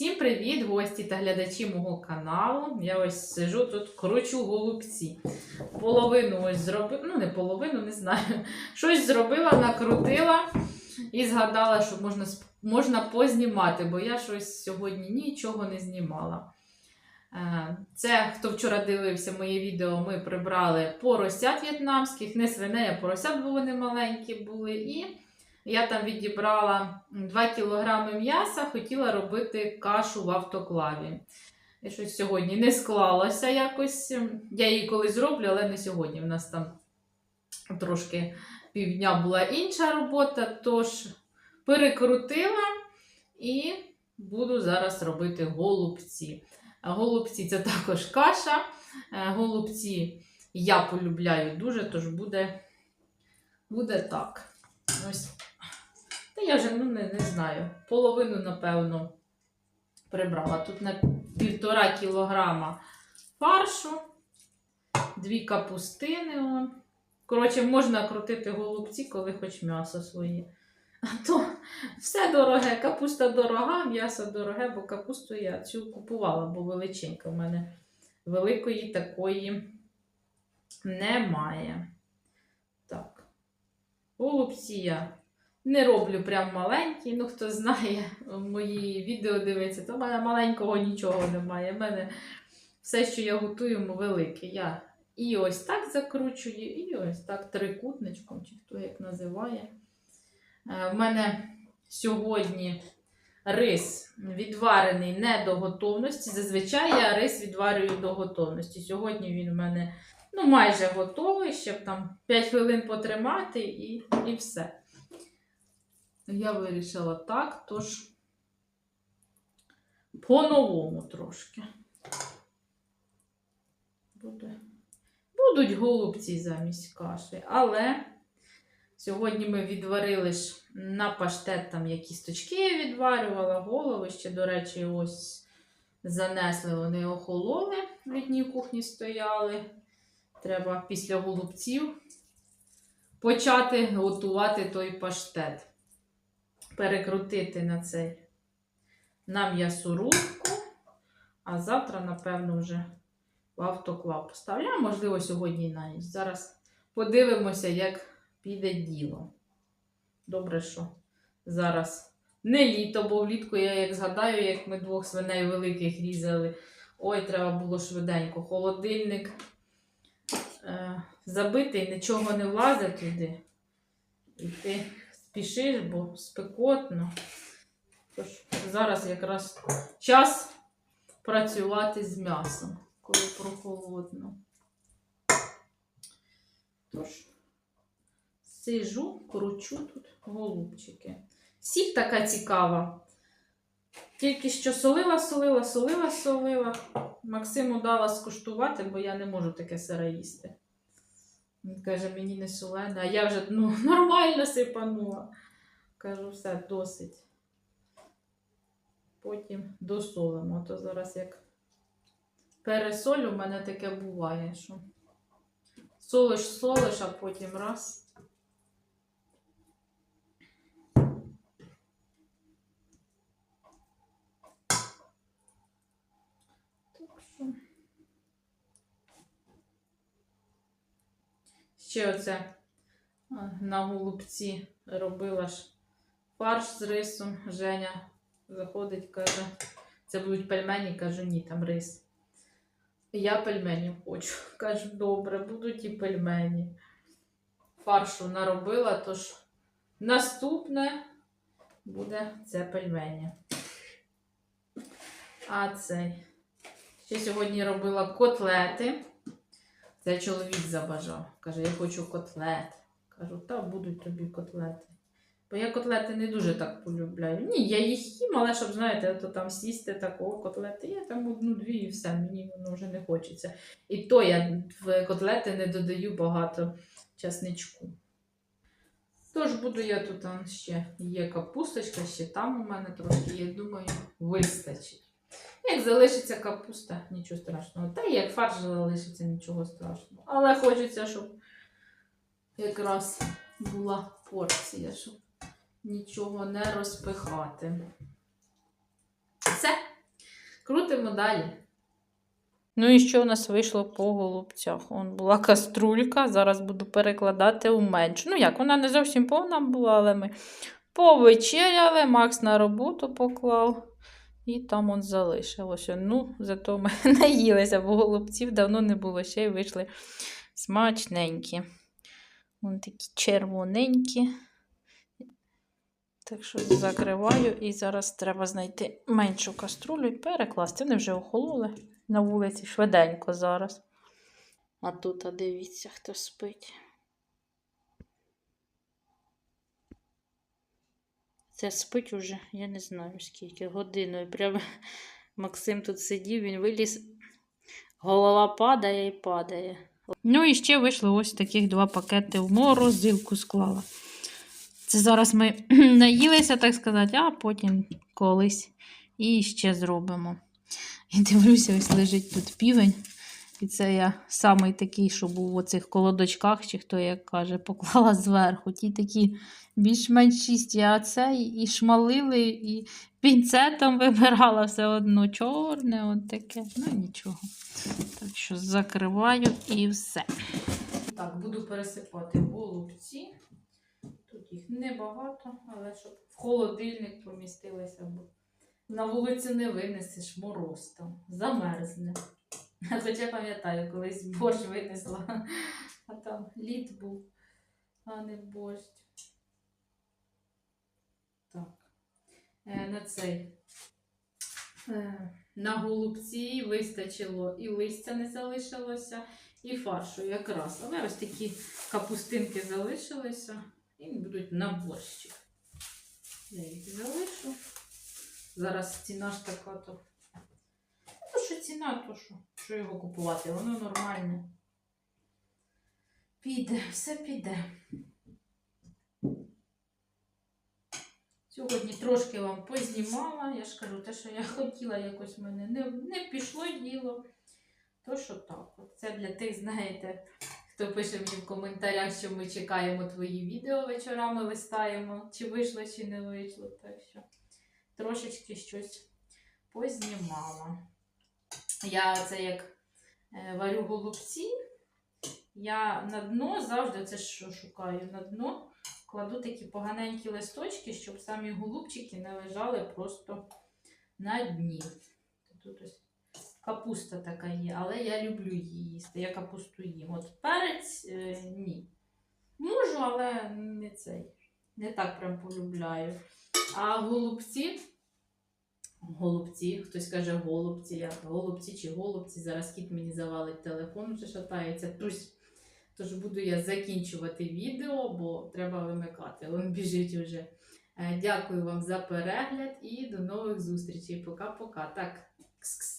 Всім привіт, гості та глядачі мого каналу. Я ось сижу тут, кручу голубці. Половину ось зробила, ну не половину, не знаю. Щось зробила, накрутила і згадала, що можна, можна познімати, бо я щось сьогодні нічого не знімала. Е, Це, хто вчора дивився моє відео, ми прибрали поросят в'єтнамських, не свиней, а поросят, бо вони маленькі були. І я там відібрала 2 кг м'яса, хотіла робити кашу в автоклаві. І щось сьогодні не склалося якось. Я її колись зроблю, але не сьогодні. У нас там трошки півдня була інша робота, тож перекрутила і буду зараз робити голубці. Голубці це також каша. Е, Голубці я полюбляю дуже, тож буде, буде так. Ось. Та я вже ну, не, не знаю. Половину, напевно, прибрала. Тут на півтора кілограма фаршу, дві капустини. Коротше, можна крутити голубці, коли хоч м'ясо своє. А то все дороге, капуста дорога, м'ясо дороге, бо капусту я цю купувала, бо величенька в мене великої такої немає. Так. Голубці я не роблю прям маленькі. Ну, хто знає, мої відео дивиться, то в мене маленького нічого немає. У мене все, що я готую, велике. Я і ось так закручую, і ось так трикутничком, чи хто як називає. Е, В мене сьогодні рис відварений не до готовності. Зазвичай я рис відварюю до готовності. Сьогодні він в мене ну, майже готовий, щоб там 5 хвилин потримати і, і все. Я вирішила так, тож по-новому трошки. Буде. Будуть голубці замість каші, але сьогодні ми відварили ж на паштет там я кісточки відварювала, голови ще, до речі, ось занесли, вони охололи, в літній кухні стояли. Треба після голубців почати готувати той паштет перекрутити на цей на м'ясорубку, а завтра, напевно, вже в автоклав поставлю. А можливо, сьогодні на ніч. Зараз подивимося, як піде діло. Добре, що зараз не літо, бо влітку я як згадаю, як ми двох свиней великих різали. Ой, треба було швиденько. Холодильник е, забитий, нічого не влазить туди. І ти спішиш, бо спекотно. Тож зараз якраз час працювати з м'ясом, коли прохолодно. Тож, сижу, кручу тут голубчики. Сік така цікава. Тільки що солила, солила, солила, солила. Максиму дала скуштувати, бо я не можу таке сире їсти. Він каже, мені не солене, а я вже ну, нормально сипанула. Кажу, все, досить. Потім досолимо. То зараз як пересолю, в мене таке буває, що солиш, солиш, а потім раз. Так що. Ще оце на голубці робила ж фарш з рисом. Женя заходить, каже, це будуть пельмені, кажу, ні, там рис. Я пельменів хочу. Кажу, добре, будуть і пельмені. Фаршу наробила, тож наступне буде це пельмені. А цей. Ще сьогодні робила котлети. Це чоловік забажав. Каже, я хочу котлет. Кажу, та будуть тобі котлети. Бо я котлети не дуже так полюбляю. Ні, я їх їм, але щоб, знаєте, то там сісти такого котлети, я там одну-дві і все, мені воно вже не хочеться. І то я в котлети не додаю багато часничку. Тож буду я тут ще є капусточка, ще там у мене трошки є, думаю, вистачить. Як залишиться капуста, нічого страшного. Та як фарш залишиться, нічого страшного. Але хочеться, щоб якраз була порція, щоб нічого не розпихати. Все, Крутимо далі. Ну і що у нас вийшло по голубцях? Он була каструлька, зараз буду перекладати у меншу. Ну як, вона не зовсім повна була, але ми повечеряли, Макс на роботу поклав. І там он залишилося. Ну, зато ми наїлися, бо голубців давно не було, ще й вийшли смачненькі. Вон такі червоненькі. Так що закриваю і зараз треба знайти меншу каструлю і перекласти. Вони вже охололи на вулиці швиденько зараз. А тут, а дивіться, хто спить. Це спить уже, я не знаю скільки, годину. Прямо Максим тут сидів, він виліз, голова падає і падає. Ну і ще вийшло ось таких два пакети в морозилку склала. Це зараз ми наїлися, так сказати, а потім колись і ще зробимо. І дивлюся, ось лежить тут півень. І це я самий такий, що був в оцих колодочках, чи хто як каже, поклала зверху. Ті такі більш-менш чисті, а це і шмалили, і пінцетом вибирала все одно чорне, от таке. Ну нічого. Так що закриваю і все. Так, буду пересипати голубці. Тут їх небагато, але щоб в холодильник помістилися, бо на вулицю не винесеш мороз там, замерзне. Хоча пам'ятаю, колись борщ винесла, а там лід був, а не борщ. Так. Е, на цей. Е, на голубці вистачило і листя не залишилося, і фаршу якраз. Але ось такі капустинки залишилися і будуть на борщик. Я їх залишу. Зараз ціна ж така то. Ну, що ціна, то що? Що його купувати? Воно нормальне. Піде, все піде. Сьогодні трошки вам познімала. Я ж кажу, те, що я хотіла, якось в мене не, не пішло діло. То що так. Це для тих, знаєте, хто пише мені в коментарях, що ми чекаємо твої відео вечорами листаємо, чи вийшло, чи не вийшло. Так що трошечки щось познімала. Я це як е, варю голубці, я на дно завжди це що шукаю на дно. Кладу такі поганенькі листочки, щоб самі голубчики не лежали просто на дні. Тут ось капуста така є, але я люблю її їсти. Я капусту їм. От перець е, ні. Можу, але не цей. Не так прям полюбляю. А голубці. Голубці, хтось каже голубці, як голубці чи голубці. Зараз кіт мені завалить телефон, вже шатається. Тож, тож буду я закінчувати відео, бо треба вимикати. Він біжить уже. Е, Дякую вам за перегляд і до нових зустрічей. Пока-пока. Так, кс-кс.